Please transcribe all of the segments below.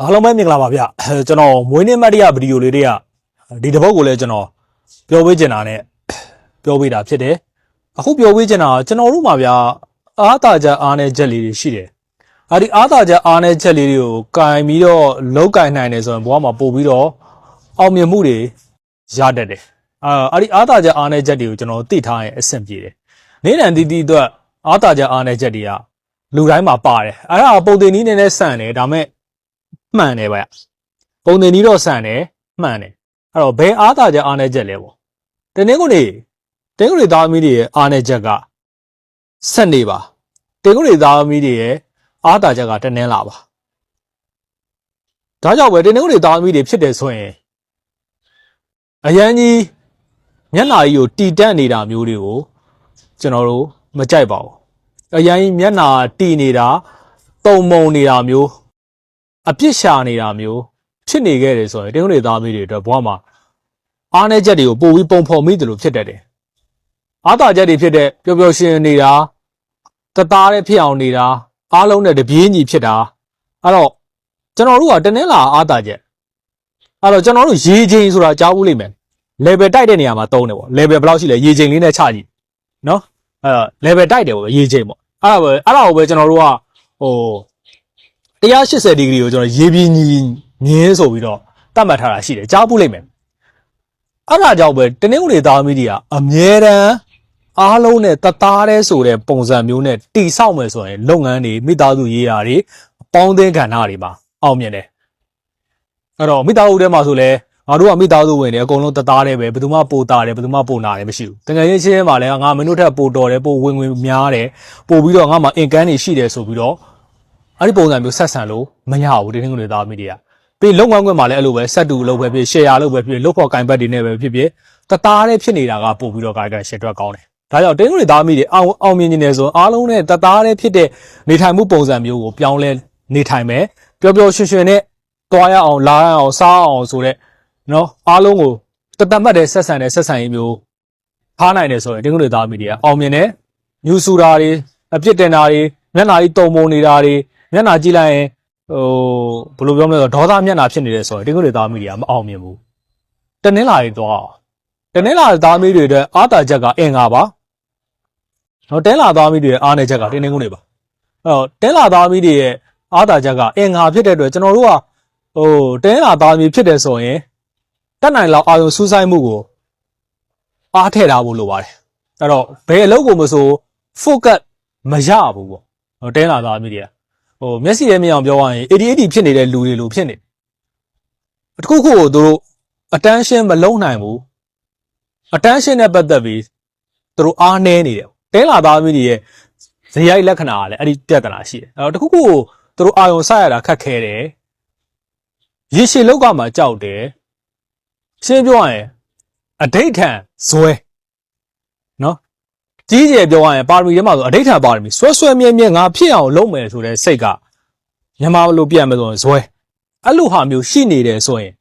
အားလုံးပဲမင်္ဂလာပါဗျအဲကျွန်တော်မွေးနေ့မတ်တရဗီဒီယိုလေးတွေကဒီတစ်ပုတ်ကိုလည်းကျွန်တော်ပြောပေးချင်တာနဲ့ပြောပေးတာဖြစ်တယ်အခုပြောပေးချင်တာကကျွန်တော်တို့မှာဗျအားတာချက်အားနဲ့ချက်လေးတွေရှိတယ်အဲဒီအားတာချက်အားနဲ့ချက်လေးတွေကိုကင်ပြီးတော့လောက်ကင်နိုင်တယ်ဆိုရင်ဘဝမှာပို့ပြီးတော့အောင်မြင်မှုတွေရတတ်တယ်အာအဲဒီအားတာချက်အားနဲ့ချက်တွေကိုကျွန်တော်သိထားရင်အဆင်ပြေတယ်နေ့တန်တီးတီးအတွက်အားတာချက်အားနဲ့ချက်တွေကလူတိုင်းမှာပါတယ်အဲ့ဒါပုံတင်နည်းနည်းနဲ့ဆန့်တယ်ဒါပေမဲ့ မှန်တယ်ဗျပုံတင်ကြီးတော့ဆန်တယ်မှန်တယ်အဲ့တော့ဘယ်အားသာချက်အားနေချက်လဲပေါ့တနင်္ဂနွေတင်းကုရီသားသမီးတွေရဲ့အားနေချက်ကဆက်နေပါတင်းကုရီသားသမီးတွေရဲ့အားသာချက်ကတနင်္လာပါဒါကြောင့်ပဲတင်းကုရီသားသမီးတွေဖြစ်တယ်ဆိုရင်အရန်ကြီးမျက်နှာကြီးကိုတီတက်နေတာမျိုးတွေကိုကျွန်တော်တို့မကြိုက်ပါဘူးအရန်ကြီးမျက်နှာတီနေတာတုံမုံနေတာမျိုး အပြစ်ရှာနေတာမျိုးဖြစ်နေခဲ့တယ်ဆိုရင်တင်းုံတွေသားသမီးတွေအတွက်ဘဝမှာအားနည်းချက်တွေကိုပို့ပြီးပုံဖော်မိတယ်လို့ဖြစ်တတ်တယ်။အားသာချက်တွေဖြစ်တဲ့ပျော်ပျော်ရွှင်ရွှင်နေတာတသားတဲ့ဖြစ်အောင်နေတာအားလုံးနဲ့တပြေးညီဖြစ်တာအဲ့တော့ကျွန်တော်တို့ကတနင်္လာအားသာချက်အဲ့တော့ကျွန်တော်တို့ရေချိန်ဆိုတာကြားဘူးလိမ့်မယ် level တိုက်တဲ့နေရာမှာတုံးတယ်ပေါ့ level ဘယ်လောက်ရှိလဲရေချိန်လေးနဲ့ချကြည့်နော်အဲ့တော့ level တိုက်တယ်ပေါ့ရေချိန်ပေါ့အဲ့ဒါပဲအဲ့ဒါကိုပဲကျွန်တော်တို့ကဟို 180ဒီဂရီကိုကျွန်တော်ရေပြင်းညီငင်းဆိုပြီးတော့တတ်မှတ်ထားတာရှိတယ်ကြားပုလိမ့်မယ်အဲ့ဒါကြောင့်ပဲတနင်္ဂနွေသားသမီးတွေကအမြဲတမ်းအားလုံးနဲ့တသားတဲ့ဆိုတဲ့ပုံစံမျိုးနဲ့တိဆောက်မယ်ဆိုရင်လုပ်ငန်းတွေမိသားစုရေးရာတွေအပေါင်းအသင်းကဏ္ဍတွေမှာအောင်မြင်တယ်အဲ့တော့မိသားစုထဲမှာဆိုလဲငါတို့ကမိသားစုဝင်တယ်အကုန်လုံးတသားတဲ့ပဲဘယ်သူမှပိုတာတယ်ဘယ်သူမှပိုနာတယ်မရှိဘူးတကယ်ချင်းချင်းမှာလဲငါမင်းတို့ထက်ပိုတော်တယ်ပိုဝင်ဝင်များတယ်ပိုပြီးတော့ငါမှအင်ကန်းတွေရှိတယ်ဆိုပြီးတော့ အဲ့ဒီပုံစံမျိုးဆက်ဆံလို့မရဘူးတင်းတင်းကိုတွေသားမိတွေကပြီးလုံငန်းခွင့်မှာလည်းအဲ့လိုပဲဆက်တူလို့ပဲဖြစ် share လို့ပဲဖြစ်လုတ်ဖို့ကင်ဘတ်တွေနဲ့ပဲဖြစ်ဖြစ်တသားတဲ့ဖြစ်နေတာကပို့ပြီးတော့ကာကရှယ်တွက်ကောင်းတယ်ဒါကြောင့်တင်းတင်းကိုတွေသားမိတွေအောင်အောင်မြင်နေတယ်ဆိုအားလုံးနဲ့တသားတဲ့ဖြစ်တဲ့နေထိုင်မှုပုံစံမျိုးကိုပြောင်းလဲနေထိုင်မယ်ပျော်ပျော်ရွှင်ရွှင်နဲ့တွားရအောင်လာရအောင်စားအောင်ဆိုတဲ့နော်အားလုံးကိုတသက်မှတ်တဲ့ဆက်ဆံတဲ့ဆက်ဆံရေးမျိုးထားနိုင်တယ်ဆိုရင်တင်းတင်းကိုတွေသားမိတွေကအောင်မြင်တယ်ညူဆူတာတွေအပြစ်တင်တာတွေမျက်နှာကြီးတုံပုံနေတာတွေ မျက်နှာကြည့်လိုက်ရင်ဟိုဘယ်လိုပြောမလဲဆိုတော့ဒေါသမျက်နှာဖြစ်နေတယ်ဆိုရင်တင်းကုတွေသားမိတွေကမအောင်မြင်ဘူးတနင်္လာရီတော့တနင်္လာသားမိတွေအတွက်အာတာချက်ကအင်္ဂါပါနော်တဲလာသားမိတွေရဲ့အားနေချက်ကတင်းတင်းကုတွေပါအဲ့တော့တဲလာသားမိတွေရဲ့အာတာချက်ကအင်္ဂါဖြစ်တဲ့အတွက်ကျွန်တော်တို့ကဟိုတဲလာသားမိဖြစ်တယ်ဆိုရင်တက်နိုင်လောက်အာရုံစူးစိုက်မှုကိုအားထည့်ထားဖို့လိုပါတယ်အဲ့တော့ဘယ်အလုပ်ကိုမဆို focus မရဘူးပေါ့ဟိုတဲလာသားမိတွေက ဟိုမျက်စိထဲမြင်အောင်ပြောရရင် ADHD ဖြစ်နေတဲ့လူတွေလိုဖြစ်နေတယ်တခုခုကိုသူတို့ attention မလုံးနိုင်ဘူး attention နဲ့ပတ်သက်ပြီးသူတို့အားနည်းနေတယ်တဲလာသားသမီးတွေရဲ့ဇယိုက်လက္ခဏာကလည်းအဲ့ဒီပြဿနာရှိတယ်အဲ့တော့တခုခုကိုသူတို့အာယုံစရတာခက်ခဲတယ်ရေရှည်လောက်ကမှကြောက်တယ်ရှင်းပြောရရင်အဋိဋ္ဌံဇွဲနော် ကြီးကျယ်ပြောရရင်ပါရမီထဲမှာဆိုအဋိဋ္ဌာပါရမီဆွဲဆွဲမြဲမြဲငါဖြစ်အောင်လုပ်မယ်ဆိုတဲ့စိတ်ကမြန်မာလိုပြန်မယ်ဆိုရင်ဇွဲအဲ့လိုဟာမျိုးရှိနေတယ်ဆိုရင်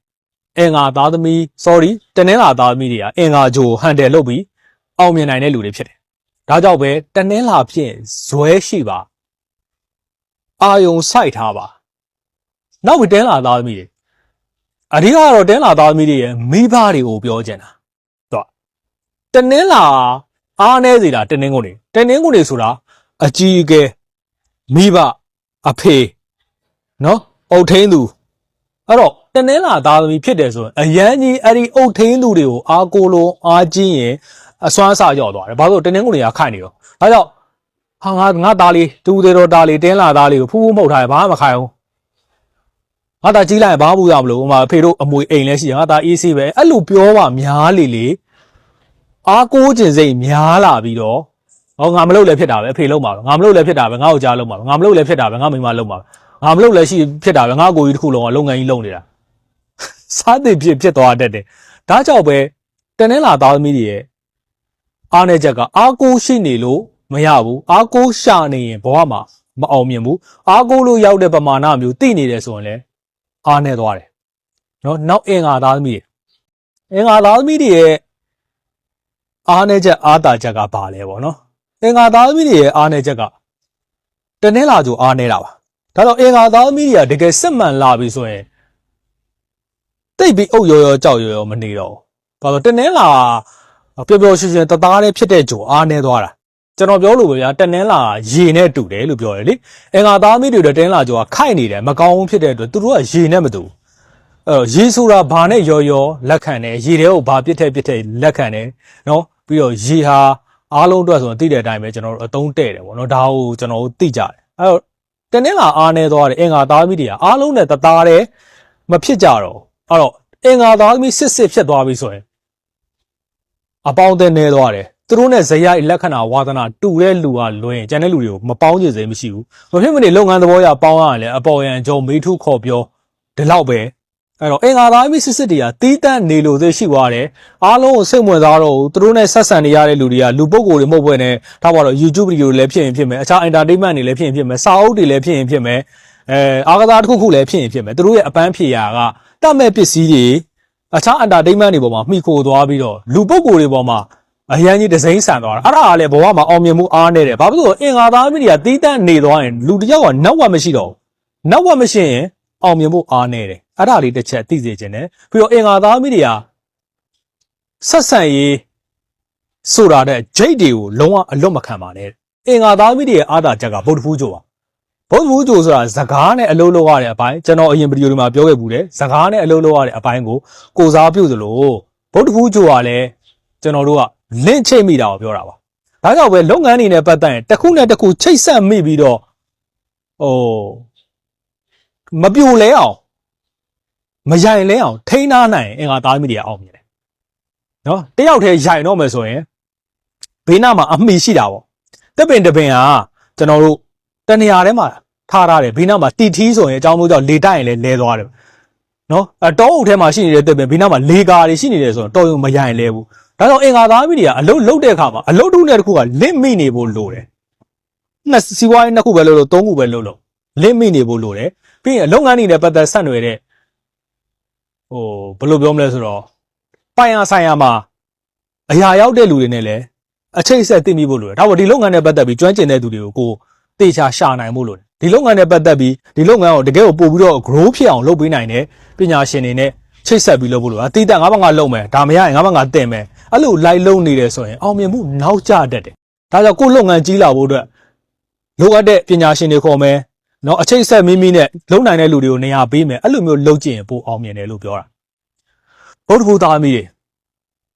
အင်္ဂါသားသမီး sorry တနင်္လာသားသမီးတွေကအင်္ဂါဂျိုဟန်တယ်လုပ်ပြီးအောင်မြင်နိုင်တဲ့လူတွေဖြစ်တယ်ဒါကြောင့်ပဲတနင်္လာဖြစ်ရင်ဇွဲရှိပါအာယုံစိုက်ထားပါနောက်ပြီးတင်းလာသားသမီးတွေအဓိကတော့တင်းလာသားသမီးတွေရဲ့မိဘတွေကိုပြောချင်တာတော့တနင်္လာ အားနေစေတာတင်းတင်းကုန်နေတင်းတင်းကုန်နေဆိုတာအကြီးအကဲမိဘအဖေနော်အုတ်ထင်းသူအဲ့တော့တနင်္လာသားသမီးဖြစ်တယ်ဆိုရင်အရန်ကြီးအဲ့ဒီအုတ်ထင်းသူတွေကိုအားကိုလုံးအားကြီးရင်အစွမ်းအစရောက်သွားတယ်ဘာလို့တင်းတင်းကုန်တွေကခိုင်နေတော့ဒါကြောင့်ဟာငါငါသားလေးတူသေးတော့သားလေးတင်းလာသားလေးကိုဖူးဖူးမှုတ်ထားတယ်ဘာမှမခိုင်ဘူးငါသားကြီးလိုက်ရင်ဘာမှမရမလို့ဟိုမှာအဖေတို့အမွေအိမ်လဲရှိတယ်ငါသားအေးဆေးပဲအဲ့လိုပြောပါများလေလေ အားကိုးခြင်းစိတ်များလာပြီးတော့ဟောငါမလုပ်လည်းဖြစ်တာပဲအဖေလုပ်မှာပဲငါမလုပ်လည်းဖြစ်တာပဲငါ့ကိုကြားလုပ်မှာပဲငါမလုပ်လည်းဖြစ်တာပဲငါမိမလုပ်မှာပဲငါမလုပ်လည်းရှိဖြစ်တာပဲငါကိုကြီးတစ်ခုလုံးကလုပ်ငန်းကြီးလုပ်နေတာစားတဲ့ဖြစ်ဖြစ်သွားတတ်တယ်ဒါကြောင့်ပဲတနင်္လာသားသမီးတွေရဲ့အားနေချက်ကအားကိုးရှိနေလို့မရဘူးအားကိုးရှာနေရင်ဘဝမှာမအောင်မြင်ဘူးအားကိုးလို့ရောက်တဲ့ပမာဏမျိုးသိနေတယ်ဆိုရင်လည်းအားနေသွားတယ်နော်နောက်အင်္ဂါသားသမီးတွေအင်္ဂါသားသမီးတွေရဲ့ အားနေချက်အားတာချက်ကပါလဲပေါ့နော်အင်္ဂါသားသမီးတွေရဲ့အားနေချက်ကတနင်္လာကြိုအားနေတာပါဒါတော့အင်္ဂါသားသမီးတွေကတကယ်စစ်မှန်လာပြီဆိုရင်တိတ်ပြီးအုပ်ရောရောကြောက်ရောရောမနေတော့ဘူးဘာလို့တနင်္လာပျော်ပျော်ရွှင်ရွှင်တသားလေးဖြစ်တဲ့ဂျိုအားနေသွားတာကျွန်တော်ပြောလို့ပဲဗျာတနင်္လာရေနဲ့တူတယ်လို့ပြောတယ်လေအင်္ဂါသားသမီးတွေတနင်္လာဂျိုကခိုက်နေတယ်မကောင်းဘူးဖြစ်တဲ့အတွက်သူတို့ကရေနဲ့မတူဘူးအဲ့တော့ရေဆိုတာဘာနဲ့ရောရောလက်ခံတယ်ရေတွေကိုဘာပြစ်ထက်ပြစ်ထက်လက်ခံတယ်နော် ပြီးတော့ရေဟာအားလုံးအတွက်ဆိုရင်သိတဲ့အတိုင်းပဲကျွန်တော်တို့အသုံးတဲ့တယ်ပေါ့နော်ဒါကိုကျွန်တော်တို့သိကြတယ်အဲ့တော့တနင်္လာအားနေသွားတယ်အင်္ဂါသားသမီးတွေကအားလုံးနဲ့တသားတည်းမဖြစ်ကြတော့အဲ့တော့အင်္ဂါသားသမီးစစ်စစ်ဖြစ်သွားပြီဆိုရင်အပေါင်းအသင်းနေသွားတယ်သူတို့နဲ့ဇယိုက်လက္ခဏာဝါသနာတူတဲ့လူကလွင်ကျန်တဲ့လူတွေကိုမပေါင်းကြစေမရှိဘူးမဖြစ်မနေလုပ်ငန်းသဘောရပေါင်းရရင်လည်းအပေါ်ရန်ကြုံမေးထုခေါ်ပြောဒီလောက်ပဲ အဲ့တော့အင်္ဂါသားသမီးစစ်စစ်တွေကတီးတန့်နေလို့သိရှိသွားတယ်အားလုံးကိုစိတ်ဝင်စားတော့ဘူးသူတို့နဲ့ဆက်ဆံနေရတဲ့လူတွေကလူပုဂ္ဂိုလ်တွေမဟုတ်ဘဲနဲ့ထားပါတော့ YouTube ဗီဒီယိုတွေလည်းဖြစ်ရင်ဖြစ်မယ်အခြား entertainment တွေလည်းဖြစ်ရင်ဖြစ်မယ်စာအုပ်တွေလည်းဖြစ်ရင်ဖြစ်မယ်အဲအားကစားတစ်ခုခုလည်းဖြစ်ရင်ဖြစ်မယ်သူတို့ရဲ့အပန်းဖြေရာကတတ်မဲ့ပစ္စည်းတွေအခြား entertainment တွေပေါ်မှာမှီခိုသွားပြီးတော့လူပုဂ္ဂိုလ်တွေပေါ်မှာအရန်ကြီးဒစိမ့်ဆန်သွားတာအဲ့ဒါကလည်းဘဝမှာအောင်မြင်မှုအားနေတယ်ဘာဖြစ်လို့လဲအင်္ဂါသားမိတွေကတီးတန့်နေသွားရင်လူတစ်ယောက်ကနောက်ဝက်မရှိတော့ဘူးနောက်ဝက်မရှိရင်အောင်မြင်မှုအားနေတယ် အဲ့ဒါလေးတစ်ချက်သိစေချင်တယ်ပြီးတော့အင်္ဂါသားမိတွေကဆက်ဆံရေးဆိုတာတဲ့ဂျိတ်တွေကိုလုံးဝအလွတ်မခံပါနဲ့အင်္ဂါသားမိတွေရဲ့အာသာချက်ကဗုဒ္ဓဖူးကြိုပါဗုဒ္ဓဖူးကြိုဆိုတာဇကားနဲ့အလုံးလုံးရတဲ့အပိုင်းကျွန်တော်အရင်ဗီဒီယိုတွေမှာပြောခဲ့ဘူးတယ်ဇကားနဲ့အလုံးလုံးရတဲ့အပိုင်းကိုကိုစားပြုသလိုဗုဒ္ဓဖူးကြိုကလည်းကျွန်တော်တို့ကလင့်ချိတ်မိတာကိုပြောတာပါဒါကြောင့်ပဲလုပ်ငန်းတွေနဲ့ပတ်သက်ရင်တစ်ခုနဲ့တစ်ခုချိတ်ဆက်မိပြီးတော့ဟိုမပြိုလဲအောင် မယိုင်လဲအောင်ထိန်းထားနိုင်ရင်အင်္ဂါသားမိတွေအောင်မြင်တယ်နော်တယောက်တည်းယိုင်တော့မယ်ဆိုရင်ဘေးနားမှာအမိရှိတာပေါ့တက်ပင်တပင်ကကျွန်တော်တို့တနေရာထဲမှာထားထားတယ်ဘေးနားမှာတီထီးဆိုရင်အကြောင်းမို့ကြောင့်လေတိုက်ရင်လည်းလဲသွားတယ်နော်အတောအုပ်ထဲမှာရှိနေတဲ့တက်ပင်ဘေးနားမှာလေကာတွေရှိနေတယ်ဆိုတော့တော်ရုံမယိုင်လဲဘူးဒါကြောင့်အင်္ဂါသားမိတွေကအလုတ်လုတ်တဲ့အခါမှာအလုတ်တုနဲ့တစ်ခုကလင့်မိနေဖို့လိုတယ်နှစ်စီဝိုင်းနှစ်ခုပဲလို့လို့သုံးခုပဲလို့လို့လင့်မိနေဖို့လိုတယ်ပြီးရင်လုပ်ငန်းတွေနဲ့ပတ်သက်ဆက်နွယ်တဲ့ ဟိုဘယ်လိုပြောမလဲဆိုတော့ပိုင်ရဆိုင်ရမှာအရာရောက်တဲ့လူတွေနဲ့လည်းအချိတ်ဆက်သိမိဖို့လိုတယ်ဒါပေမဲ့ဒီလုပ်ငန်းနဲ့ပတ်သက်ပြီးကျွမ်းကျင်တဲ့သူတွေကိုကိုတေချာရှာနိုင်ဖို့လိုတယ်ဒီလုပ်ငန်းနဲ့ပတ်သက်ပြီးဒီလုပ်ငန်းကိုတကယ်ကိုပို့ပြီးတော့ grow ဖြစ်အောင်လုပ်ပေးနိုင်တဲ့ပညာရှင်တွေနဲ့ချိတ်ဆက်ပြီးလုပ်ဖို့လိုတာအတိအတငါးဘငါလုပ်မယ်ဒါမရရင်ငါးဘငါတင်မယ်အဲ့လိုလိုက်လုံးနေတယ်ဆိုရင်အောင်မြင်မှုနောက်ကျတတ်တယ်ဒါကြောင့်ကိုယ့်လုပ်ငန်းကြီးလာဖို့အတွက်လိုအပ်တဲ့ပညာရှင်တွေခေါ်မယ် နော်အချိတ်ဆက်မိမိနဲ့လုံနိုင်တဲ့လူတွေကိုနေရာပေးမယ်အဲ့လိုမျိုးလုပ်ကြည့်ရင်ပိုအောင်မြင်တယ်လို့ပြောတာဗုဒ္ဓဘုသားမီးတွေ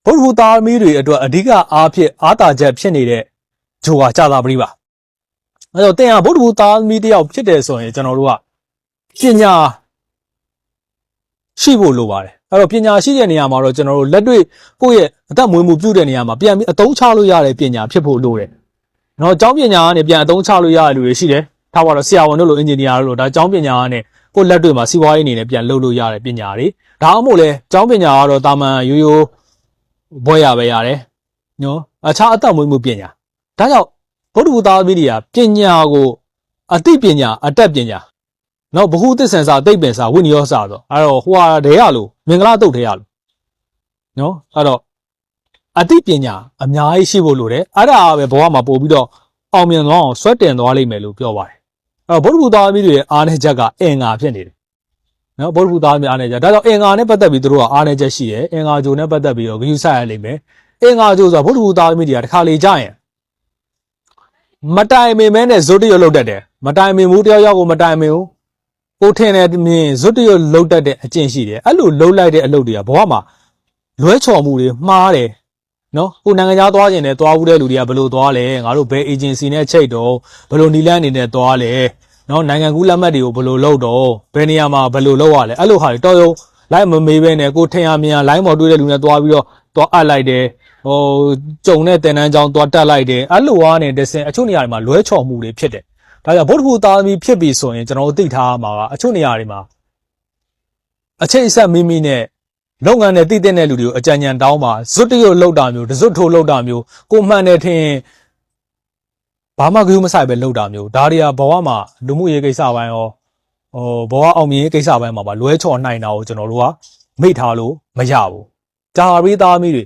ဗုဒ္ဓဘုသားမီးတွေအတွက်အဓိကအားဖြင့်အားတာချက်ဖြစ်နေတဲ့ဂျိုဟာကြာတာပရိပါအဲ့တော့တင်ဟာဗုဒ္ဓဘုသားမီးတယောက်ဖြစ်တယ်ဆိုရင်ကျွန်တော်တို့ကပညာရှိဖို့လိုပါတယ်အဲ့တော့ပညာရှိတဲ့နေရာမှာတော့ကျွန်တော်တို့လက်တွေ့ကိုယ့်ရဲ့အသက်မွေးမှုပြုတဲ့နေရာမှာပြန်ပြီးအသုံးချလို့ရတဲ့ပညာဖြစ်ဖို့လိုတယ်။နော်ကျောင်းပညာကနေပြန်အသုံးချလို့ရတဲ့လူတွေရှိတယ်။ ထားပါတော့ဆရာဝန်တို့လိုအင်ဂျင်နီယာတို့လိုဒါကျောင်းပညာကနေကိုယ့်လက်တွေ့မှာစီးပွားရေးအနေနဲ့ပြန်လုပ်လို့ရတဲ့ပညာတွေ။ဒါအမို့လဲကျောင်းပညာကတော့တာမန်ရိုးရိုးဘွဲရပဲရတယ်။နော်အခြားအသက်မွေးမှုပညာ။ဒါကြောင့်ဗုဒ္ဓဘုသားသမီးတွေကပညာကိုအသိပညာအတတ်ပညာနော်ဘ ഹു သစ္ဆန်စာတိတ်ပင်စာဝိနည်းရောစာဆိုအဲ့တော့ဟိုဟာတဲရလို့မင်္ဂလာတုတ်ထဲရလို့နော်အဲ့တော့အသိပညာအများကြီးရှိဖို့လိုတယ်အဲ့ဒါပဲဘဝမှာပို့ပြီးတော့အောင်မြင်သွားအောင်ဆွဲတင်သွားလိမ့်မယ်လို့ပြောပါတယ် အဲ့တော့ဗုဒ္ဓဘုသားသမီးတွေရဲ့အားနည်းချက်ကအင်္ဂါဖြစ်နေတယ်နော်ဗုဒ္ဓဘုသားသမီးအားနည်းချက်ဒါကြောင့်အင်္ဂါနဲ့ပတ်သက်ပြီးသူတို့ကအားနည်းချက်ရှိတယ်အင်္ဂါဂျိုနဲ့ပတ်သက်ပြီးတော့ဂရုစိုက်ရလိမ့်မယ်အင်္ဂါဂျိုဆိုတာဗုဒ္ဓဘုသားသမီးတွေကတစ်ခါလေကြာရင်မတိုင်မင်မဲနဲ့ဇွတ်တရလောက်တတ်တယ်မတိုင်မင်ဘူးတယောက်ယောက်ကိုမတိုင်မင်ဘူးကိုထင်တယ်မြင်ဇွတ်တရလောက်တတ်တဲ့အကျင့်ရှိတယ်အဲ့လိုလှုပ်လိုက်တဲ့အလုပ်တွေကဘဝမှာလွဲချော်မှုတွေမှားတယ် နော်ကိုနိုင်ငံခြားသွားခြင်းနဲ့သွားဘူးတဲ့လူတွေကဘယ်လိုသွားလဲငါတို့ဘယ် agency နဲ့ချိတ်တော့ဘယ်လိုနီလန်းအနေနဲ့သွားလဲနော်နိုင်ငံကူးလက်မှတ်တွေကိုဘယ်လိုလုပ်တော့ဘယ်နေရာမှာဘယ်လိုလုပ်ရလဲအဲ့လိုဟာတွေတော်ရုံလိုက်မမေးပဲနဲ့ကိုထင်ရမြင်ရ line ပေါ်တွေ့တဲ့လူနဲ့သွားပြီးတော့သွားအပ်လိုက်တယ်ဟိုကြုံတဲ့တင်တန်းကြောင်းသွားတက်လိုက်တယ်အဲ့လိုအားနဲ့တစင်အချို့နေရာတွေမှာလွဲချော်မှုတွေဖြစ်တယ်ဒါကြောင့်ဗုဒ္ဓဘုသားသမီးဖြစ်ပြီဆိုရင်ကျွန်တော်တို့သိထားရမှာကအချို့နေရာတွေမှာအချိန်အဆက်မိမိနဲ့ လုပ်ငန်းနဲ့တည်တဲ့လူတွေကိုအကြံဉာဏ်တောင်းပါဇွတ်တရုတ်လောက်တာမျိုးတဇွတ်ထိုးလောက်တာမျိုးကိုမှန်တယ်ထင်ဘာမှကြိုးမဆိုင်ပဲလောက်တာမျိုးဒါတွေကဘဝမှာလူမှုရေးကိစ္စပိုင်းရောဟိုဘဝအောင်မြင်ရေးကိစ္စပိုင်းမှာပါလွဲချော်နိုင်တာကိုကျွန်တော်တို့ကမိထားလို့မရဘူးဂျာရီသားမီးတွေ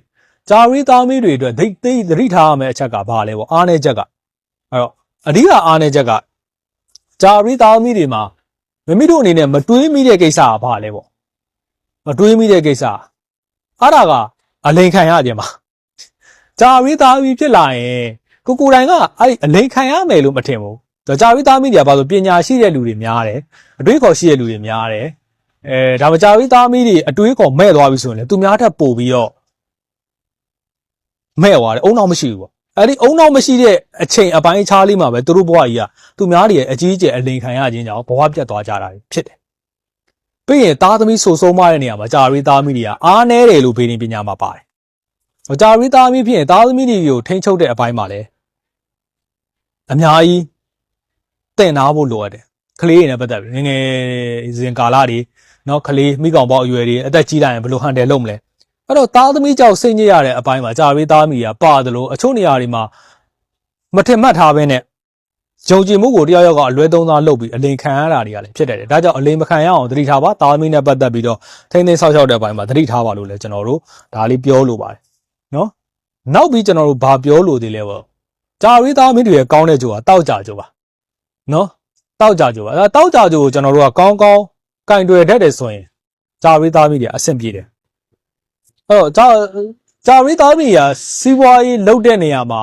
ဂျာရီသားမီးတွေအတွက်ဒိတ်သိသတိထားရမယ့်အချက်ကဘာလဲပေါ့အားနေချက်ကအဲ့တော့အဓိကအားနေချက်ကဂျာရီသားသမီးတွေမှာမမိတို့အနေနဲ့မတွေးမိတဲ့ကိစ္စကဘာလဲပေါ့ မတွေးမိတဲ့ကိစ္စအဲ့ဒါကအလိန်ခံရခြင်းပါဂျာရီသားသမီးဖြစ်လာရင်ကိုကိုတိုင်ကအဲ့ဒီအလိန်ခံရမယ်လို့မထင်ဘူးဂျာရီသားသမီးတွေကဘာလို့ပညာရှိတဲ့လူတွေများတယ်အတွေးခေါ်ရှိတဲ့လူတွေများတယ်အဲဒါမှဂျာရီသားသမီးတွေအတွေးခေါ်မဲ့သွားပြီဆိုရင်လေသူများထပ်ပို့ပြီးတော့မဲ့သွားတယ်အုံနောက်မရှိဘူးပေါ့အဲ့ဒီအုံနောက်မရှိတဲ့အချိန်အပိုင်းခြားလေးမှာပဲသူတို့ဘဝကြီးကသူများတွေရဲ့အကြီးအကျယ်အလိန်ခံရခြင်းကြောင့်ဘဝပြတ်သွားကြတာဖြစ်တယ်။ ပြီးရင်သားသမီးဆိုဆုံးမတဲ့နေရာမှာဂျာရီသားသမီးတွေကအားနည်းတယ်လို့ဗေဒင်ပညာမှာပါတယ်။ဂျာရီသားသမီးဖြစ်ရင်သားသမီးတွေကိုထိန်းချုပ်တဲ့အပိုင်းမှာလည်းအများကြီးတင်နာဖို့လိုအပ်တယ်။ကလေးတွေနဲ့ပတ်သက်ပြီးငယ်ငယ်စဉ်ကာလတွေနော်ကလေးမိကောင်ပေါက်အရွယ်တွေအသက်ကြီးလာရင်ဘယ်လိုဟန်တယ်လုပ်မလဲ။အဲ့တော့သားသမီးကြောင့်စိတ်ညစ်ရတဲ့အပိုင်းမှာကြာပေးသားသမီးကပါတယ်လို့အချို့နေရာတွေမှာမထင်မှတ်ထားဘဲနဲ့ ယုံကြည်မှုကိုတယောက်ယောက်ကအလွဲသုံးစားလုပ်ပြီးအလိန်ခံရတာတွေကလည်းဖြစ်တတ်တယ်။ဒါကြောင့်အလိန်မခံရအောင်သတိထားပါသားသမီးနဲ့ပတ်သက်ပြီးတော့ထိန်းသိမ်းဆောက်ရှောက်တဲ့အပိုင်းမှာသတိထားပါလို့လည်းကျွန်တော်တို့ဒါလေးပြောလိုပါတယ်နော်။နောက်ပြီးကျွန်တော်တို့ဘာပြောလို့သေးလဲပေါ့။ကြာပေးသားသမီးတွေရဲ့ကောင်းတဲ့ကြိုးကတောက်ကြကြိုးပါနော်။တောက်ကြကြိုးပါ။အဲတောက်ကြကြိုးကိုကျွန်တော်တို့ကကောင်းကောင်းကင်တွယ်တတ်တယ်ဆိုရင်ကြာပေးသားသမီးတွေအဆင်ပြေတယ်အဲ့တော့ဂျာဂျာရီသားမီးကစီးပွားရေးလုပ်တဲ့နေရာမှာ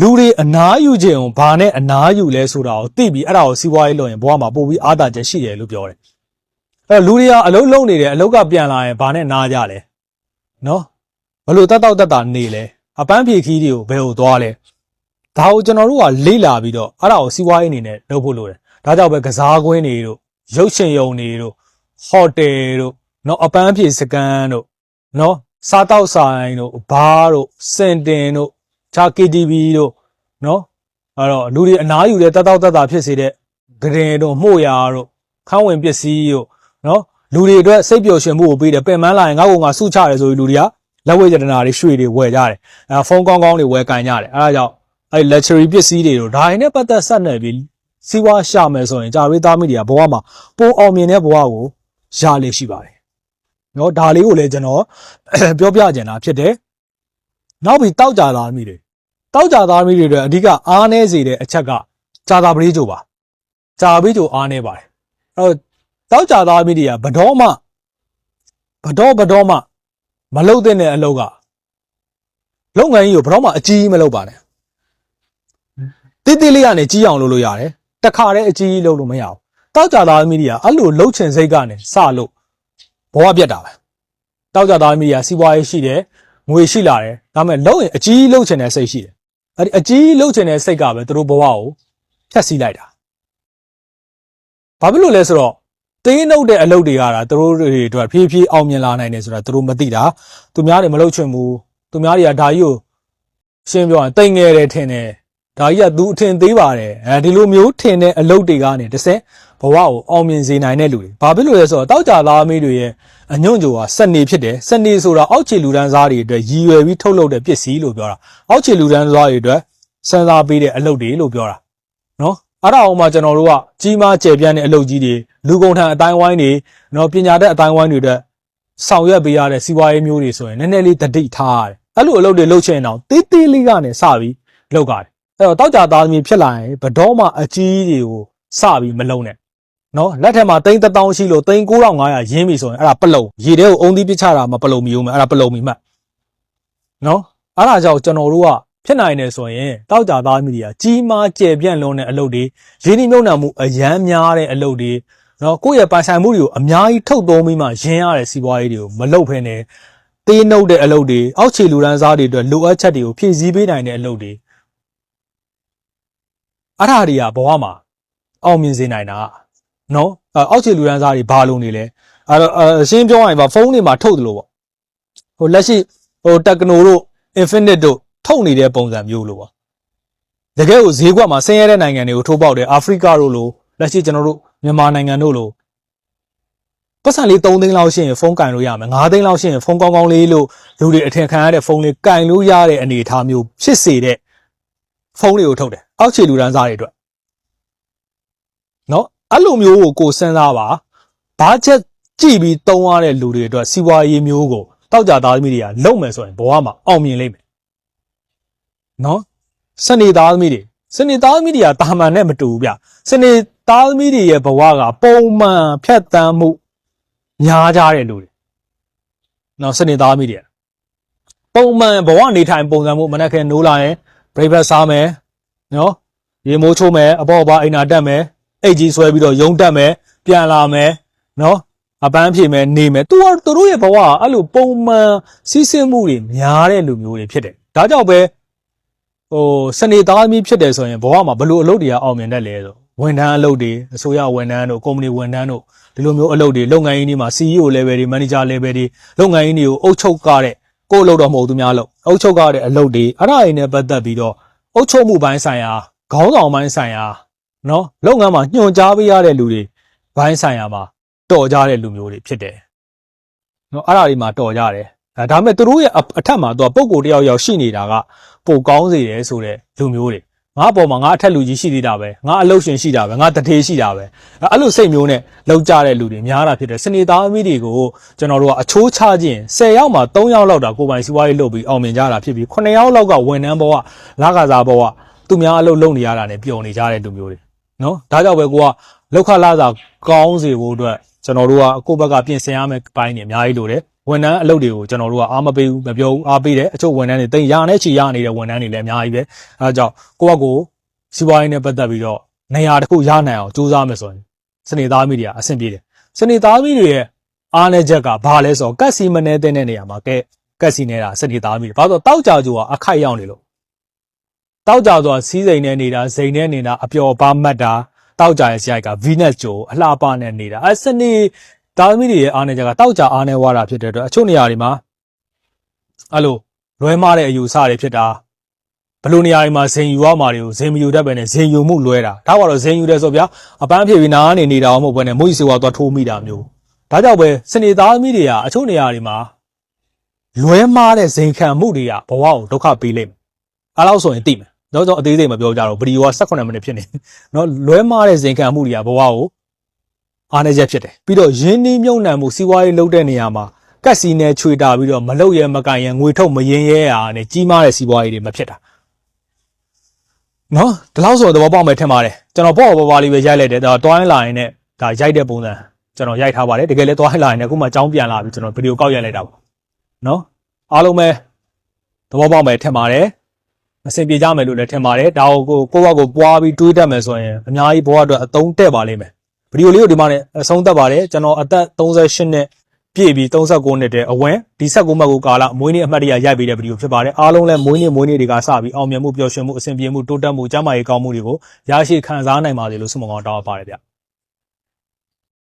လူတွေအနားယူခြင်းကိုဘာနဲ့အနားယူလဲဆိုတာကိုသိပြီးအဲ့ဒါကိုစီးပွားရေးလုပ်ရင်ဘဝမှာပို့ပြီးအားသာချက်ရှိတယ်လို့ပြောတယ်။အဲ့တော့လူတွေကအလုပ်လုပ်နေတယ်အလုပ်ကပြန်လာရင်ဘာနဲ့နားကြလဲ။နော်ဘလို့တက်တော့တက်တာနေလဲအပန်းဖြေခီးတွေကိုဘယ်ကိုသွားလဲ။ဒါကိုကျွန်တော်တို့ကလေ့လာပြီးတော့အဲ့ဒါကိုစီးပွားရေးအနေနဲ့လုပ်ဖို့လိုတယ်။ဒါကြောင့်ပဲကစားကွင်းတွေတို့ရုပ်ရှင်ရုံတွေတို့ဟိုတယ်တို့နော်အပန်းဖြေစကန်တို့နော်စားတောက်ဆိုင်တို့ဘားတို့စင်တင်တို့ ခြား KTV တို့နော်အဲ့တော့လူတွေအနားယူတဲ့တက်တောက်တက်တာဖြစ်စေတဲ့ဂရင်တို့မှု့ရာတို့ခန်းဝင်ပစ္စည်းတို့နော်လူတွေအတွက်စိတ်ပျော်ရွှင်မှုကိုပေးတယ်ပင်မန်းလာရင်ငါ့ကိုငါစုချတယ်ဆိုပြီးလူတွေကလက်ဝဲရတနာတွေရွှေတွေဝယ်ကြတယ်အဲဖုန်းကောင်းကောင်းတွေဝယ်ကင်ကြတယ်အဲဒါကြောင့်အဲ luxury ပစ္စည်းတွေတို့ဒါတွေနဲ့ပတ်သက်ဆက်နေပြီးစီးပွားရှာမယ်ဆိုရင်ကြာဝေးသားမိတွေကဘဝမှာပိုအောင်မြင်တဲ့ဘဝကိုရလေရှိပါတယ်နော်ဒါလေးကိုလည်းကျွန်တော်ပြောပြချင်တာဖြစ်တယ် နောက်ပြီးတောက်ကြသားမိတွေတောက်ကြသားမိတွေအတွက်အဓိကအားနည်းစေတဲ့အချက်ကကြာသာပရိကြိုပါကြာပရိကြိုအားနည်းပါတယ်အဲ့တော့တောက်ကြသားမိတွေကဘတော်မှဘတော်ဘတော်မှမလုတ်တဲ့အလုပ်ကလုပ်ငန်းကြီးကိုဘတော်မှအကြီးကြီးမလုပ်ပါနဲ့တိတိလေးကနေကြီးအောင်လုပ်လို့ရတယ်တခါတည်းအကြီးကြီးလုပ်လို့မရဘူးတောက်ကြသားမိတွေကအဲ့လိုလှုပ်ချင်စိတ်ကနေစလို့ဘဝပြတ်တာပဲတောက်ကြသားမိတွေကစီးပွားရေးရှိတယ် ငွေရှိလာတယ်ဒါပေမဲ့လုံးရင်အကြီးလှုပ်ချင်တဲ့စိတ်ရှိတယ်အဲ့ဒီအကြီးလှုပ်ချင်တဲ့စိတ်ကပဲသူတို့ဘဝကိုဖျက်ဆီးလိုက်တာဘာဖြစ်လို့လဲဆိုတော့တင်းနှုတ်တဲ့အလုပ်တွေကတာသူတို့တွေအတွက်ဖြည်းဖြည်းအောင်မြင်လာနိုင်တယ်ဆိုတာသူတို့မသိတာသူများတွေမလုပ်ချင်ဘူးသူများတွေကဒါကြီးကိုရှင်းပြောရင်တိမ်ငယ်တယ်ထင်တယ်ဒါကြီးကသူအထင်သေးပါတယ်အဲဒီလိုမျိုးထင်တဲ့အလုပ်တွေကနေတစ်စက် ဘဝကိုအောင်မြင်စေနိုင်တဲ့လူတွေဘာဖြစ်လို့လဲဆိုတော့တောက်ကြသားမီးတွေရဲ့အညွန့်ကြိုကစနေဖြစ်တယ်စနေဆိုတာအောက်ခြေလူဒန်းစားတွေအတွက်ရည်ရွယ်ပြီးထုတ်လုပ်တဲ့ပစ္စည်းလို့ပြောတာအောက်ခြေလူဒန်းစားတွေအတွက်စံစားပေးတဲ့အလုပ်တွေလို့ပြောတာနော်အဲ့ဒါအောင်မှကျွန်တော်တို့ကကြီးမားကျယ်ပြန့်တဲ့အလုပ်ကြီးတွေလူကုန်ထံအတိုင်းဝိုင်းတွေနော်ပညာတတ်အတိုင်းဝိုင်းတွေအတွက်ဆောင်ရွက်ပေးရတဲ့စီးပွားရေးမျိုးတွေဆိုရင်နည်းနည်းလေးတတိထားရတယ်အဲ့လိုအလုပ်တွေလုပ်ချင်အောင်တေးသေးလေးကနေစပြီးလုပ်ကြတယ်အဲ့တော့တောက်ကြသားသမီးဖြစ်လာရင်ဘတော်မှအကြီးတွေကိုစပြီးမလုံးနဲ့ နော်လက်ထက်မှာတိန်း1000ရှိလို့တိန်း9500ရင်းပြီဆိုရင်အဲ့ဒါပလုံရေထဲကိုအုံသီးပစ်ချတာမှပလုံမီဦးမယ်အဲ့ဒါပလုံမီမှတ်နော်အဲ့ဒါကြောင့်ကျွန်တော်တို့ကဖြစ်နိုင်တယ်ဆိုရင်တောက်ကြသားမိတွေကကြီးမားကျယ်ပြန့်လွန်းတဲ့အလုပ်တွေရင်းနှီးမြှုပ်နှံမှုအရန်များတဲ့အလုပ်တွေနော်ကိုယ့်ရဲ့ပိုင်ဆိုင်မှုတွေကိုအများကြီးထုတ်သုံးပြီးမှရင်းရတဲ့စီးပွားရေးတွေကိုမလုပ်ဖ ೇನೆ သေးနှုတ်တဲ့အလုပ်တွေအောက်ခြေလူရန်စားတွေအတွက်လိုအပ်ချက်တွေကိုဖြည့်ဆည်းပေးနိုင်တဲ့အလုပ်တွေအဲ့ဒါတွေကဘဝမှာအောင်မြင်စေနိုင်တာ နော်အဲ့အောက်ခြေလူရန်စားတွေဘာလုပ်နေလဲအဲ့တော့အရှင်းပြောရရင်ဗာဖုန်းတွေမှာထုတ်တယ်လို့ပေါ့ဟိုလက်ရှိဟိုတက်ကနိုတို့ infinite တို့ထုတ်နေတဲ့ပုံစံမျိုးလို့ပေါ့တကယ်ကိုဈေးကွက်မှာဆင်းရဲတဲ့နိုင်ငံတွေကိုထိုးပေါက်တယ်အာဖရိကတို့လိုလက်ရှိကျွန်တော်တို့မြန်မာနိုင်ငံတို့လိုပတ်စံလေး3သိန်းလောက်ရှိရင်ဖုန်းကင်လို့ရမယ်5သိန်းလောက်ရှိရင်ဖုန်းကောင်းကောင်းလေးလို့လူတွေအထင်ခံရတဲ့ဖုန်းလေးကင်လို့ရတဲ့အနေအထားမျိုးဖြစ်စေတဲ့ဖုန်းတွေကိုထုတ်တယ်အောက်ခြေလူရန်စားတွေအတွက်နော် အဲ့လိုမျိုးကိုကိုစဉ်းစားပါဘာချက်ကြည့်ပြီးတုံးရတဲ့လူတွေအတွက်စီးပွားရေးမျိုးကိုတောက်ကြသားသမီးတွေကလုံမယ်ဆိုရင်ဘဝမှာအောင်မြင်လိမ့်မယ်နော်စနေသားသမီးတွေစနေသားသမီးတွေကတာမန်နဲ့မတူဘူးဗျစနေသားသမီးတွေရဲ့ဘဝကပုံမှန်ဖြတ်တန်းမှုများကြတဲ့လူတွေနော်စနေသားသမီးတွေပုံမှန်ဘဝနေထိုင်ပုံစံမှုမနေ့ကနိုးလာရင် breakfast စားမယ်နော်ရေမိုးချိုးမယ်အပေါ်အပါအိမ်နာတက်မယ် အိတ်ကြီးဆွဲပြီးတော့ယုံတက်မယ်ပြန်လာမယ်နော်အပန်းဖြေမယ်နေမယ်သူကသူတို့ရဲ့ဘဝကအဲ့လိုပုံမှန်စီးဆင်းမှုတွေများတဲ့လူမျိုးတွေဖြစ်တယ်ဒါကြောင့်ပဲဟိုစနေသားသမီးဖြစ်တယ်ဆိုရင်ဘဝမှာဘယ်လိုအလုပ်တွေကအောင်မြင်တတ်လဲဆိုဝန်ထမ်းအလုပ်တွေအစိုးရဝန်ထမ်းတို့ကုမ္ပဏီဝန်ထမ်းတို့ဒီလိုမျိုးအလုပ်တွေလုပ်ငန်းကြီးတွေမှာ CEO level တွေ manager level တွေလုပ်ငန်းကြီးတွေကိုအုပ်ချုပ်ကြတဲ့ကိုယ်အလုပ်တော့မဟုတ်သူများလို့အုပ်ချုပ်ကြတဲ့အလုပ်တွေအဲ့ဒါတွေနဲ့ပတ်သက်ပြီးတော့အုပ်ချုပ်မှုပိုင်းဆိုင်ရာခေါင်းဆောင်ပိုင်းဆိုင်ရာ နော်လုပ်ငန်းမှာညွှန်ကြားပေးရတဲ့လူတွေဘိုင်းဆိုင်ရာမှာတော်ကြတဲ့လူမျိုးတွေဖြစ်တယ်နော်အဲ့ဒါတွေမှာတော်ကြတယ်ဒါဒါပေမဲ့သူတို့ရဲ့အအထက်မှာသူကပုံကိုယ်တယောက်ယောက်ရှိနေတာကပိုကောင်းစေတယ်ဆိုတဲ့လူမျိုးတွေငါအပေါ်မှာငါအထက်လူကြီးရှိသေးတာပဲငါအလုတ်ရှင်ရှိတာပဲငါတထေးရှိတာပဲအဲ့အဲ့လိုစိတ်မျိုးနဲ့လောက်ကြတဲ့လူတွေများတာဖြစ်တယ်စနေသားသမီးတွေကိုကျွန်တော်တို့ကအချိုးချခြင်း10ယောက်မှာ3ယောက်လောက်တာကိုယ်ပိုင်စီးပွားရေးလုပ်ပြီးအောင်မြင်ကြတာဖြစ်ပြီး9ယောက်လောက်ကဝန်ထမ်းဘဝလကစားဘဝသူများအလုပ်လုပ်နေရတာနဲ့ပျော်နေကြတဲ့လူမျိုးတွေ နော်ဒါကြောင့်ပဲကိုကလောက်ခလာစာကောင်းစေဖို့အတွက်ကျွန်တော်တို့ကကိုယ့်ဘက်ကပြင်ဆင်ရမယ့်ပိုင်းတွေအများကြီးလိုတယ်ဝန်ထမ်းအလုပ်တွေကိုကျွန်တော်တို့ကအားမပေးဘူးမပြောဘူးအားပေးတယ်အချို့ဝန်ထမ်းတွေတိတ်ရနဲ့ချီရနေတဲ့ဝန်ထမ်းတွေလည်းအများကြီးပဲအဲဒါကြောင့်ကိုယ့်ဘက်ကိုစီးပွားရေးနဲ့ပတ်သက်ပြီးတော့နေရာတစ်ခုရနိုင်အောင်ကြိုးစားမယ်ဆိုရင်စနေသားမိတွေကအဆင်ပြေတယ်စနေသားမိတွေရဲ့အားနဲ့ချက်ကဘာလဲဆိုတော့ကတ်စီမနေတဲ့တဲ့နေရာမှာကဲကတ်စီနေတာစနေသားမိတွေဘာလို့လဲဆိုတော့တောက်ကြကြိုကအခိုက်ရောက်နေလို့ တောက်ကြဆိုတာစီးစိမ်နဲ့နေတာစိမ်နဲ့နေတာအပျော်ပါမတ်တာတောက်ကြရဲ့ဆရာက Venus ကြိုအလှပနဲ့နေတာအဲစနေတာသမီတွေရဲ့အားနေကြကတောက်ကြအားနေဝါတာဖြစ်တဲ့အတွက်အချို့နေရာတွေမှာအဲ့လိုလွဲမားတဲ့အယူအဆတွေဖြစ်တာဘယ်လိုနေရာတွေမှာဇင်ယူရမှာတွေကိုဇင်မယူတတ်ပဲနဲ့ဇင်ယူမှုလွဲတာဒါကတော့ဇင်ယူတယ်ဆိုဗျာအပန်းဖြေပြီးနားနေနေတာမဟုတ်ဘဲနဲ့မွေးစီဝါသွားထိုးမိတာမျိုးဒါကြောင့်ပဲစနေသားသမီးတွေကအချို့နေရာတွေမှာလွဲမားတဲ့ဇင်ခံမှုတွေကဘဝကိုဒုက္ခပေးလိမ့်မယ်အဲ့လောက်ဆိုရင်သိမယ် တော့တော့အသေးစိတ်မပြောကြတော့ဗီဒီယိုက18မိနစ်ဖြစ်နေနော်လွဲမားတဲ့ဇင်ခံမှုတွေကဘဝကိုအားနည်းချက်ဖြစ်တယ်ပြီးတော့ရင်းနှီးမြုပ်နှံမှုစီးပွားရေးလုပ်တဲ့နေရာမှာကက်စီနဲ့ချွေတာပြီးတော့မလုပ်ရဲမကန်ရဲငွေထုတ်မရင်းရဲရာနဲ့ကြီးမားတဲ့စီးပွားရေးတွေမဖြစ်တာနော်ဒီလောက်ဆိုတော့သဘောပေါက်မယ်ထင်ပါတယ်ကျွန်တော်ပေါ့ပေါ့ပါလေးပဲရိုက်လိုက်တယ်ဒါတွိုင်းလာရင်နဲ့ဒါရိုက်တဲ့ပုံစံကျွန်တော်ရိုက်ထားပါတယ်တကယ်လဲတွိုင်းလာရင်လည်းအခုမှကြောင်းပြန်လာပြီးကျွန်တော်ဗီဒီယိုကောက်ရိုက်လိုက်တာပါနော်အားလုံးပဲသဘောပေါက်မယ်ထင်ပါတယ် အဆင်ပြေကြမယ်လို့လည်းထင်ပါတယ်ဒါကိုကိုကိုယ့်ဘက်ကိုပွားပြီးတွေးတတ်မယ်ဆိုရင်အများကြီးဘဝအတွက်အသုံးတဲ့ပါလိမ့်မယ်ဗီဒီယိုလေးကိုဒီမှာနဲ့အဆုံးသတ်ပါတယ်ကျွန်တော်အသက်38နှစ်ပြည့်ပြီး39နှစ်တဲ့အဝင်ဒီ16မှတ်ကိုကာလမွေးနေ့အမှတ်တရရိုက်ပေးတဲ့ဗီဒီယိုဖြစ်ပါတယ်အားလုံးလည်းမွေးနေ့မွေးနေ့တွေကစပြီးအောင်မြင်မှုပျော်ရွှင်မှုအဆင်ပြေမှုတိုးတက်မှုကျန်းမာရေးကောင်းမှုတွေကိုရရှိခံစားနိုင်ပါစေလို့ဆုမွန်ကောင်းတောင်းအပ်ပါတယ်ဗျ